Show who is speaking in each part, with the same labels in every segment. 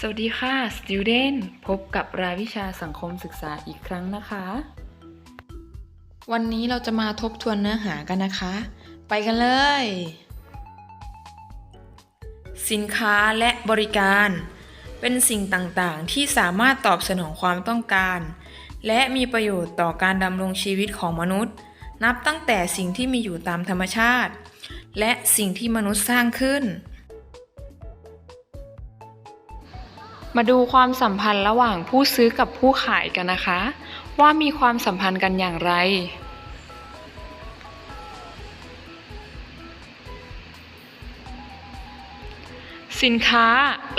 Speaker 1: สวัสดีค่ะ student พบกับรายวิชาสังคมศึกษาอีกครั้งนะคะ วันนี้เราจะมาทบทวนเนื้อหากันนะคะ ไปกันเลย สินค้าและบริการ เป็นสิ่งต่างๆ ที่สามารถตอบสนองความต้องการ และมีประโยชน์ต่อการดำรงชีวิตของมนุษย์ นับตั้งแต่สิ่งที่มีอยู่ตามธรรมชาติ และสิ่งที่มนุษย์สร้างขึ้น มาดูความสัมพันธ์ระหว่างผู้ซื้อกับผู้ขายกันนะคะ ว่ามีความสัมพันธ์กันอย่างไร สินค้า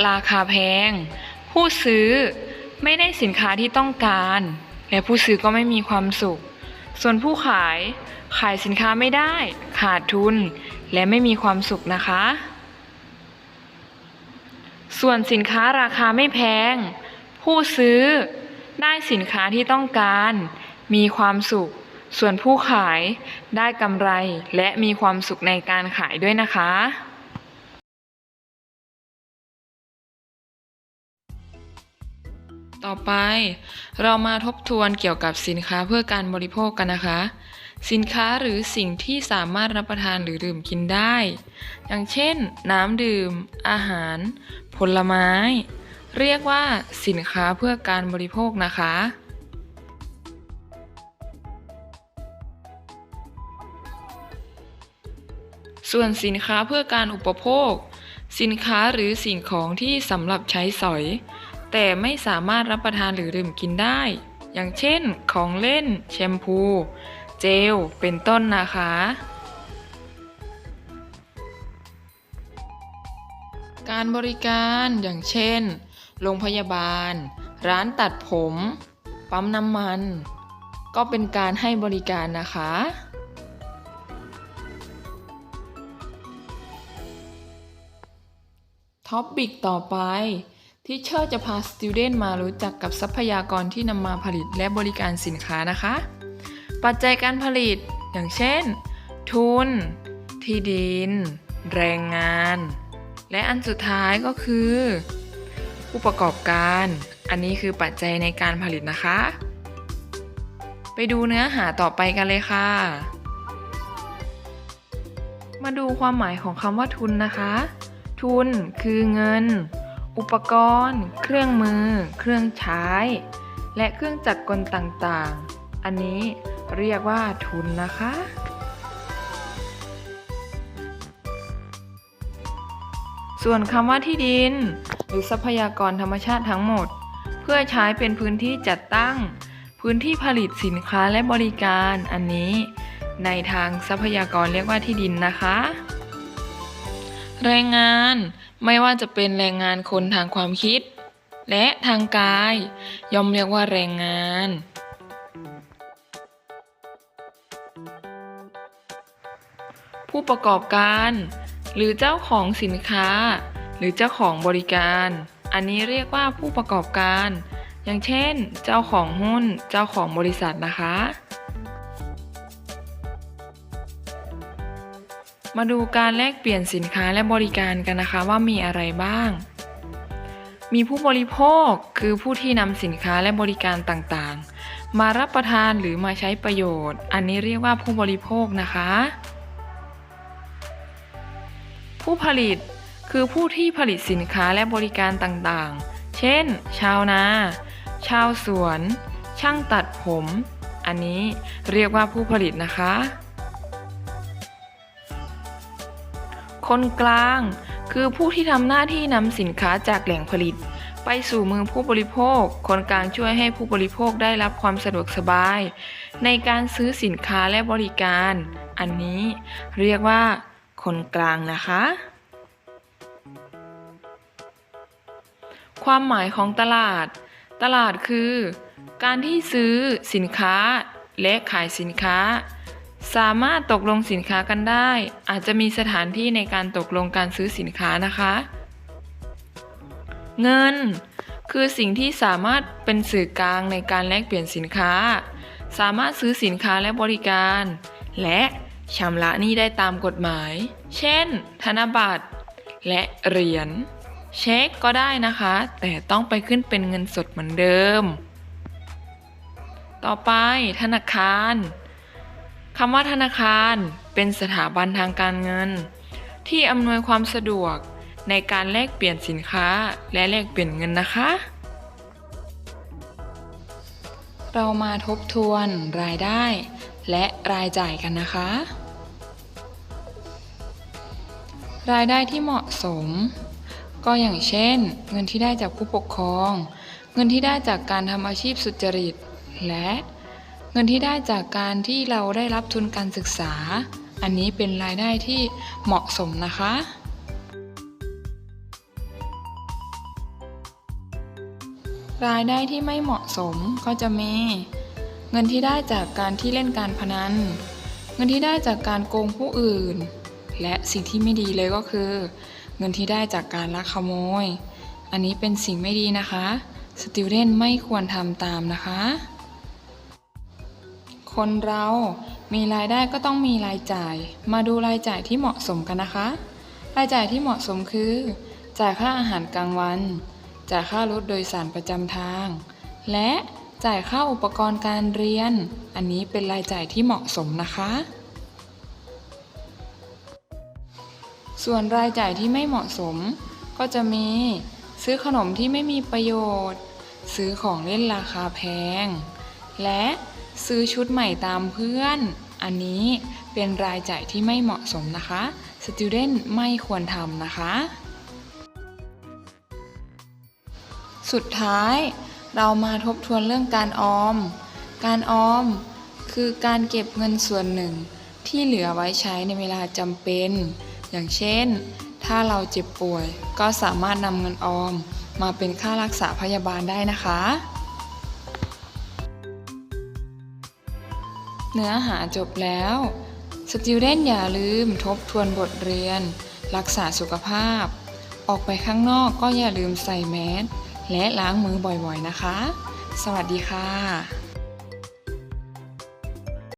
Speaker 1: ราคาแพง ผู้ซื้อไม่ได้สินค้าที่ต้องการ และผู้ซื้อก็ไม่มีความสุข ส่วนผู้ขายขายสินค้าไม่ได้ ขาดทุน และไม่มีความสุขนะคะ ส่วนสินค้าราคาไม่แพง ผู้ซื้อได้สินค้าที่ต้องการ มีความสุข ส่วนผู้ขายได้กำไรและมีความสุขในการขายด้วยนะคะ ต่อไป เรามาทบทวนเกี่ยวกับสินค้าเพื่อการบริโภคกันนะคะ สินค้าหรือสิ่งที่สามารถรับประทานหรือดื่มกินได้ อย่างเช่น น้ำดื่ม อาหาร ผลไม้ เรียกว่าสินค้าเพื่อการบริโภคนะคะส่วนสินค้าเพื่อการอุปโภค สินค้าหรือสิ่งของที่สำหรับใช้สอย แต่ไม่สามารถรับประทานหรือดื่มกินได้ อย่างเช่น ของเล่น แชมพู เจล เป็นต้นนะคะ การบริการอย่างเช่น โรงพยาบาล ร้านตัดผม ปั๊มน้ำมัน ก็เป็นการให้บริการนะคะท็อปปิกต่อไป ที่เชอร์จะพาสติวเดนมารู้จักกับทรัพยากรที่นำมาผลิตและบริการสินค้านะคะ ปัจจัยการผลิตอย่างเช่น ทุน ที่ดิน แรงงาน และอันสุดท้ายก็คือ ผู้ประกอบการ อันนี้คือปัจจัยในการผลิตนะคะ ไปดูเนื้อหาต่อไปกันเลยค่ะ มาดูความหมายของคำว่าทุนนะคะ ทุนคือเงิน อุปกรณ์ เครื่องมือ เครื่องใช้ และเครื่องจักรกลต่างๆ อันนี้เรียกว่าทุนนะคะ ส่วนคำว่าที่ดิน หรือทรัพยากรธรรมชาติทั้งหมด เพื่อใช้เป็นพื้นที่จัดตั้ง พื้นที่ผลิตสินค้าและบริการ อันนี้ ในทางทรัพยากรเรียกว่าที่ดินนะคะ แรงงานไม่ว่าจะเป็นแรงงานคนทางความคิด และทางกาย ย่อมเรียกว่าแรงงาน ผู้ประกอบการ หรือเจ้าของสินค้า หรือเจ้าของบริการ อันนี้เรียกว่าผู้ประกอบการ อย่างเช่น เจ้าของหุ้น เจ้าของบริษัทนะคะ มาดูการแลกเปลี่ยนสินค้าและบริการกันนะคะว่ามีอะไรบ้าง มีผู้บริโภคคือผู้ที่นำสินค้าและบริการต่างๆ มารับประทานหรือมาใช้ประโยชน์ อันนี้เรียกว่าผู้บริโภคนะคะ ผู้ผลิตคือผู้ที่ผลิตสินค้าและบริการต่างๆ เช่น ชาวนา ชาวสวน ช่างตัดผม อันนี้เรียกว่าผู้ผลิตนะคะ คนกลาง คือผู้ที่ทำหน้าที่นำสินค้าจากแหล่งผลิต ไปสู่มือผู้บริโภค คนกลางช่วยให้ผู้บริโภคได้รับความสะดวกสบาย ในการซื้อสินค้าและบริการ อันนี้เรียกว่า คนกลางนะคะ ความหมายของตลาด ตลาดคือ การที่ซื้อสินค้าและขายสินค้า สามารถตกลงสินค้ากันได้ อาจจะมีสถานที่ในการตกลงการซื้อสินค้านะคะ เงิน คือสิ่งที่สามารถเป็นสื่อกลางในการแลกเปลี่ยนสินค้า สามารถซื้อสินค้าและบริการ และชำระหนี้ได้ตามกฎหมาย เช่น ธนบัตร และเหรียญ เช็คก็ได้นะคะ แต่ต้องไปขึ้นเป็นเงินสดเหมือนเดิม ต่อไปธนาคาร คำว่าธนาคารเป็นสถาบันทางการเงิน ที่อำนวยความสะดวกในการแลกเปลี่ยนสินค้าและแลกเปลี่ยนเงินนะคะ เรามาทบทวนรายได้ และรายจ่ายกันนะคะ รายได้ที่เหมาะสม ก็อย่างเช่น เงินที่ได้จากผู้ปกครอง เงินที่ได้จากการทำอาชีพสุจริต และ เงินที่ได้จากการที่เราได้รับทุนการศึกษา อันนี้เป็นรายได้ที่เหมาะสมนะคะ รายได้ที่ไม่เหมาะสมก็จะมี เงินที่ได้จากการที่เล่นการพนัน เงินที่ได้จากการโกงผู้อื่น และสิ่งที่ไม่ดีเลยก็คือ เงินที่ได้จากการลักขโมย อันนี้เป็นสิ่งไม่ดีนะคะ สติวเดนไม่ควรทำตามนะคะ คนเรามีรายได้ก็ต้องมีรายจ่าย มาดูรายจ่ายที่เหมาะสมกันนะคะ รายจ่ายที่เหมาะสมคือ จ่ายค่าอาหารกลางวัน จ่ายค่ารถโดยสารประจำทาง และจ่ายค่าอุปกรณ์การเรียน อันนี้เป็นรายจ่ายที่เหมาะสมนะคะ ส่วนรายจ่ายที่ไม่เหมาะสม ก็จะมี ซื้อขนมที่ไม่มีประโยชน์ ซื้อของเล่นราคาแพง และ ซื้อชุดใหม่ตามเพื่อน อันนี้เป็นรายจ่ายที่ไม่เหมาะสมนะคะ Student ไม่ควรทำนะคะ สุดท้ายเรามาทบทวนเรื่องการออม การออมคือการเก็บเงินส่วนหนึ่ง ที่เหลือไว้ใช้ในเวลาจำเป็น อย่างเช่น ถ้าเราเจ็บป่วย ก็สามารถนำเงินออมมาเป็นค่ารักษาพยาบาลได้นะคะ เนื้อหาจบแล้ว สติวเดนอย่าลืมทบทวนบทเรียน รักษาสุขภาพ ออกไปข้างนอกก็อย่าลืมใส่แมสและล้างมือบ่อยๆนะคะ สวัสดีค่ะ